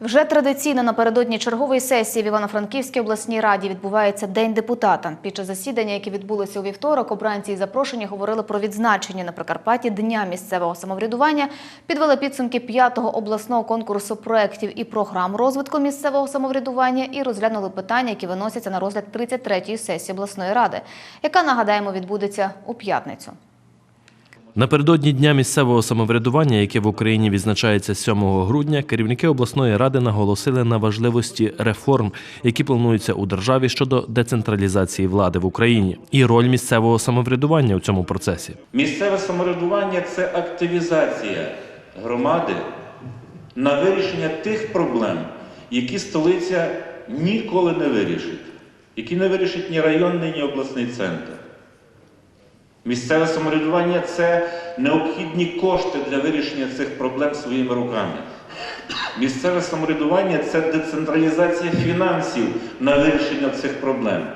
Вже традиційно напередодні чергової сесії в Івано-Франківській обласній раді відбувається День депутата. Під час засідання, яке відбулося у вівторок, обранці і запрошені говорили про відзначення на Прикарпатті Дня місцевого самоврядування, підвели підсумки п'ятого обласного конкурсу проєктів і програм розвитку місцевого самоврядування і розглянули питання, які виносяться на розгляд 33-ї сесії обласної ради, яка нагадаємо відбудеться у п'ятницю. Напередодні дня місцевого самоврядування, яке в Україні відзначається 7 грудня, керівники обласної ради наголосили на важливості реформ, які плануються у державі щодо децентралізації влади в Україні, і роль місцевого самоврядування у цьому процесі. Місцеве самоврядування це активізація громади на вирішення тих проблем, які столиця ніколи не вирішить, які не вирішить ні районний, ні обласний центр. Місцеве самоврядування це необхідні кошти для вирішення цих проблем своїми руками. Місцеве самоврядування це децентралізація фінансів на вирішення цих проблем.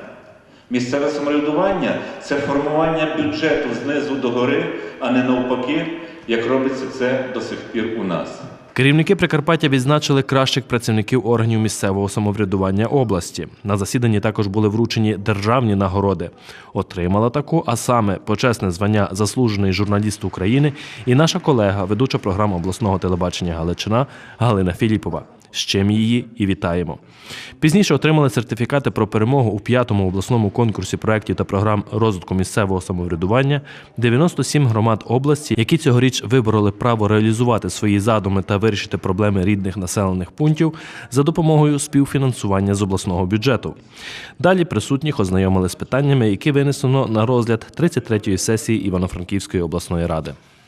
Місцеве самоврядування це формування бюджету знизу до гори, а не навпаки, як робиться це до сих пір у нас. Керівники Прикарпаття відзначили кращих працівників органів місцевого самоврядування області. На засіданні також були вручені державні нагороди. Отримала таку, а саме почесне звання заслужений журналіст України і наша колега, ведуча програми обласного телебачення Галичина Галина Філіпова. З чим її і вітаємо. Пізніше отримали сертифікати про перемогу у п'ятому обласному конкурсі проєктів та програм розвитку місцевого самоврядування 97 громад області, які цьогоріч вибороли право реалізувати свої задуми та вирішити проблеми рідних населених пунктів за допомогою співфінансування з обласного бюджету. Далі присутніх ознайомили з питаннями, які винесено на розгляд 33-ї сесії Івано-Франківської обласної ради.